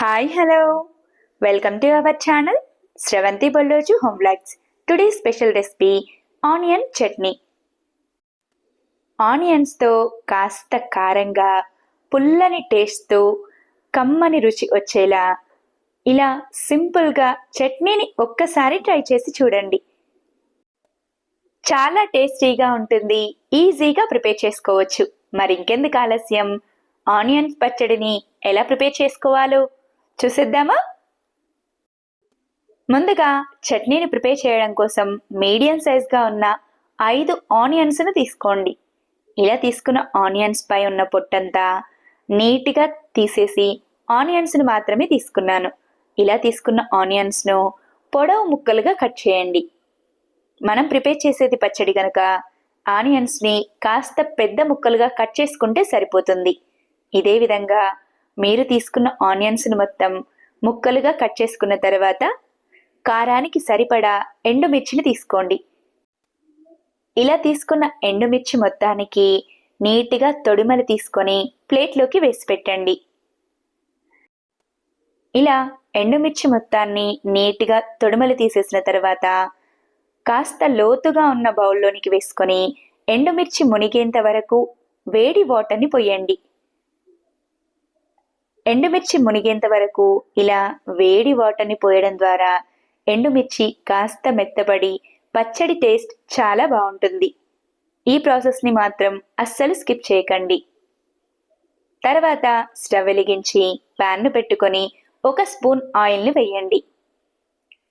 Hi hello welcome to our channel Sravanthi Bolloju home blogs today special recipe onion chutney ఆనియన్స్తో కాస్త కారంగా పుల్లని టేస్ట్తో కమ్మని రుచి వచ్చేలా ఇలా సింపుల్గా చట్నీని ఒక్కసారి ట్రై చేసి చూడండి. చాలా టేస్టీగా ఉంటుంది. ఈజీగా ప్రిపేర్ చేసుకోవచ్చు. మరి ఇంకెందుకు ఆలస్యం? ఆనియన్స్ పచ్చడిని ఎలా ప్రిపేర్ చేసుకోవాలో? చూసేద్దామా? ముందుగా చట్నీని ప్రిపేర్ చేయడం కోసం మీడియం సైజ్గా ఉన్న ఐదు ఆనియన్స్ను తీసుకోండి. ఇలా తీసుకున్న ఆనియన్స్ పై ఉన్న పొట్టంతా నీట్గా తీసేసి ఆనియన్స్ను మాత్రమే తీసుకున్నాను. ఇలా తీసుకున్న ఆనియన్స్ను పొడవు ముక్కలుగా కట్ చేయండి. మనం ప్రిపేర్ చేసేది పచ్చడి కనుక ఆనియన్స్ని కాస్త పెద్ద ముక్కలుగా కట్ చేసుకుంటే సరిపోతుంది. ఇదే విధంగా మీరు తీసుకున్న ఆనియన్స్ను మొత్తం ముక్కలుగా కట్ చేసుకున్న తర్వాత కారానికి సరిపడా ఎండుమిర్చిని తీసుకోండి. ఇలా తీసుకున్న ఎండుమిర్చి మొత్తానికి నీట్గా తొడిమలు తీసుకొని ప్లేట్లోకి వేసి పెట్టండి. ఇలా ఎండుమిర్చి మొత్తాన్ని నీట్గా తొడిమలు తీసేసిన తర్వాత కాస్త లోతుగా ఉన్న బౌల్లోనికి వేసుకొని ఎండుమిర్చి మునిగేంత వరకు వేడి వాటర్ని పోయండి. ఎండుమిర్చి మునిగేంత వరకు ఇలా వేడి వాటర్ని పోయడం ద్వారా ఎండుమిర్చి కాస్త మెత్తబడి పచ్చడి టేస్ట్ చాలా బాగుంటుంది. ఈ ప్రాసెస్ని మాత్రం అస్సలు స్కిప్ చేయకండి. తర్వాత స్టవ్ వెలిగించి ప్యాన్ను పెట్టుకొని ఒక స్పూన్ ఆయిల్ని వేయండి.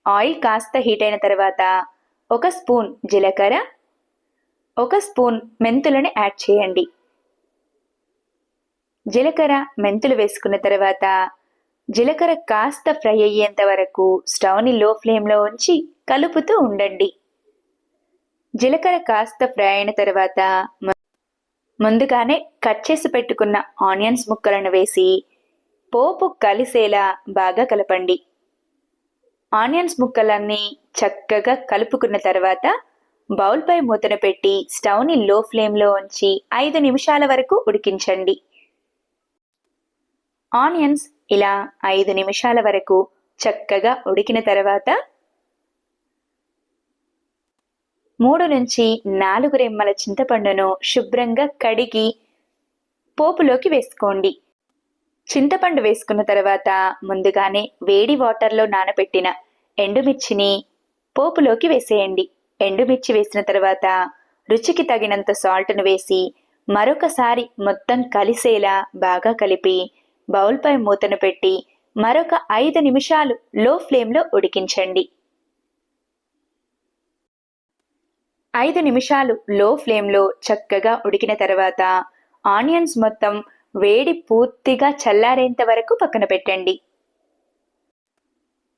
ఆయిల్ కాస్త హీట్ అయిన తర్వాత ఒక స్పూన్ జీలకర్ర ఒక స్పూన్ మెంతులను యాడ్ చేయండి. జీలకర్ర మెంతులు వేసుకున్న తర్వాత జీలకర్ర కాస్త ఫ్రై అయ్యేంత వరకు స్టవ్ని లో ఫ్లేమ్లో ఉంచి కలుపుతూ ఉండండి. జీలకర్ర కాస్త ఫ్రై అయిన తర్వాత ముందుగానే కట్ చేసి పెట్టుకున్న ఆనియన్స్ ముక్కలను వేసి పోపు కలిసేలా బాగా కలపండి. ఆనియన్స్ ముక్కలన్నీ చక్కగా కలుపుకున్న తర్వాత బౌల్పై మూతను పెట్టి స్టవ్ని లో ఫ్లేమ్లో ఉంచి ఐదు నిమిషాల వరకు ఉడికించండి. ఆనియన్స్ ఇలా ఐదు నిమిషాల వరకు చక్కగా ఉడికిన తర్వాత మూడు నుంచి నాలుగు రెమ్మల చింతపండును శుభ్రంగా కడిగి పోపులోకి వేసుకోండి. చింతపండు వేసుకున్న తర్వాత ముందుగానే వేడి వాటర్లో నానబెట్టిన ఎండుమిర్చిని పోపులోకి వేసేయండి. ఎండుమిర్చి వేసిన తర్వాత రుచికి తగినంత సాల్ట్ను వేసి మరొకసారి మొత్తం కలిసేలా బాగా కలిపి బౌల్పై మూతను పెట్టి మరొక ఐదు నిమిషాలు లో ఫ్లేమ్లో ఉడికించండి. ఐదు నిమిషాలు లో ఫ్లేమ్లో చక్కగా ఉడికిన తర్వాత ఆనియన్స్ మొత్తం వేడి పూర్తిగా చల్లారేంత వరకు పక్కన పెట్టండి.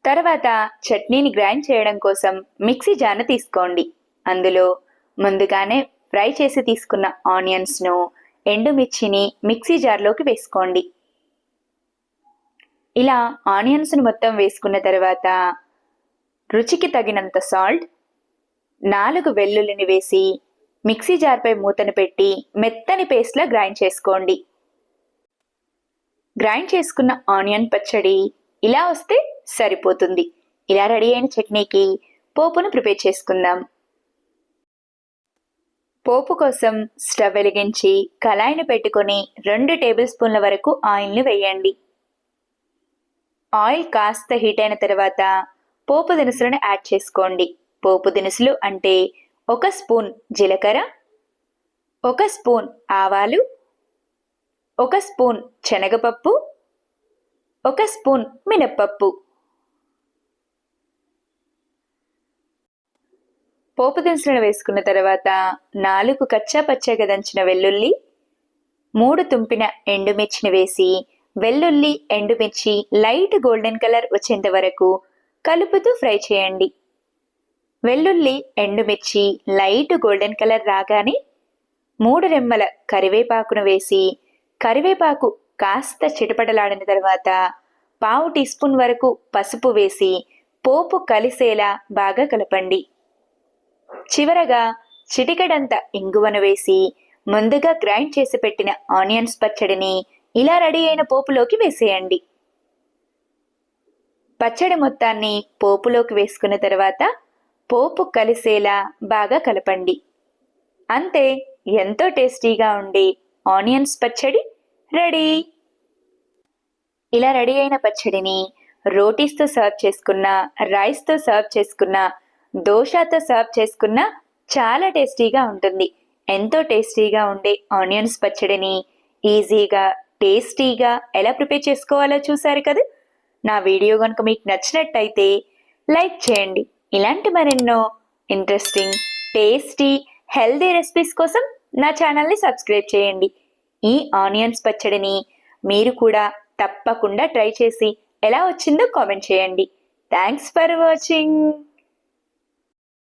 తర్వాత చట్నీని గ్రైండ్ చేయడం కోసం మిక్సీ జార్ను తీసుకోండి. అందులో ముందుగానే ఫ్రై చేసి తీసుకున్న ఆనియన్స్ను ఎండుమిర్చిని మిక్సీ జార్లోకి వేసుకోండి. ఇలా ఆనియన్స్ను మొత్తం వేసుకున్న తర్వాత రుచికి తగినంత సాల్ట్ నాలుగు వెల్లుల్లిని వేసి మిక్సీ జార్పై మూతను పెట్టి మెత్తని పేస్ట్లా గ్రైండ్ చేసుకోండి. గ్రైండ్ చేసుకున్న ఆనియన్ పచ్చడి ఇలా వస్తే సరిపోతుంది. ఇలా రెడీ అయిన చట్నీకి పోపును ప్రిపేర్ చేసుకుందాం. పోపు కోసం స్టవ్ వెలిగించి కళాయిని పెట్టుకొని రెండు టేబుల్ స్పూన్ల వరకు ఆయిల్ని వేయండి. ఆయిల్ కాస్త హీట్ అయిన తర్వాత పోపు దినుసులను యాడ్ చేసుకోండి. పోపు దినుసులు అంటే ఒక స్పూన్ జీలకర్ర ఒక స్పూన్ ఆవాలు ఒక స్పూన్ శనగపప్పు ఒక స్పూన్ మినప్పప్పు. పోపు దినుసులను వేసుకున్న తర్వాత నాలుగు కచ్చా పచ్చగా దంచిన వెల్లుల్లి మూడు తుంపిన ఎండుమిర్చిని వేసి వెల్లుల్లి ఎండుమిర్చి లైట్ గోల్డెన్ కలర్ వచ్చేంత వరకు కలుపుతూ ఫ్రై చేయండి. వెల్లుల్లి ఎండుమిర్చి లైట్ గోల్డెన్ కలర్ రాగానే మూడు రెమ్మల కరివేపాకును వేసి కరివేపాకు కాస్త చిటపటలాడిన తర్వాత పావు టీ స్పూన్ వరకు పసుపు వేసి పోపు కలిసేలా బాగా కలపండి. చివరగా చిటికెడంత ఇంగువను వేసి ముందుగా గ్రైండ్ చేసి పెట్టిన ఆనియన్స్ పచ్చడిని ఇలా రెడీ అయిన పోపులోకి వేసేయండి. పచ్చడి మొత్తాన్ని పోపులోకి వేసుకున్న తర్వాత పోపు కలిసేలా బాగా కలపండి. అంతే ఎంతో టేస్టీగా ఉండే ఆనియన్స్ పచ్చడి రెడీ. ఇలా రెడీ అయిన పచ్చడిని రోటీస్తో సర్వ్ చేసుకున్న రైస్తో సర్వ్ చేసుకున్న దోశతో సర్వ్ చేసుకున్న చాలా టేస్టీగా ఉంటుంది. ఎంతో టేస్టీగా ఉండే ఆనియన్స్ పచ్చడిని ఈజీగా టేస్టీగా ఎలా ప్రిపేర్ చేసుకోవాలో చూసారు కదా? నా వీడియో కనుక మీకు నచ్చినట్టయితే లైక్ చేయండి. ఇలాంటి మరెన్నో ఇంట్రెస్టింగ్ టేస్టీ హెల్దీ రెసిపీస్ కోసం నా ఛానల్ని సబ్స్క్రైబ్ చేయండి. ఈ ఆనియన్స్ పచ్చడిని మీరు కూడా తప్పకుండా ట్రై చేసి ఎలా వచ్చిందో కామెంట్ చేయండి. Thanks for watching.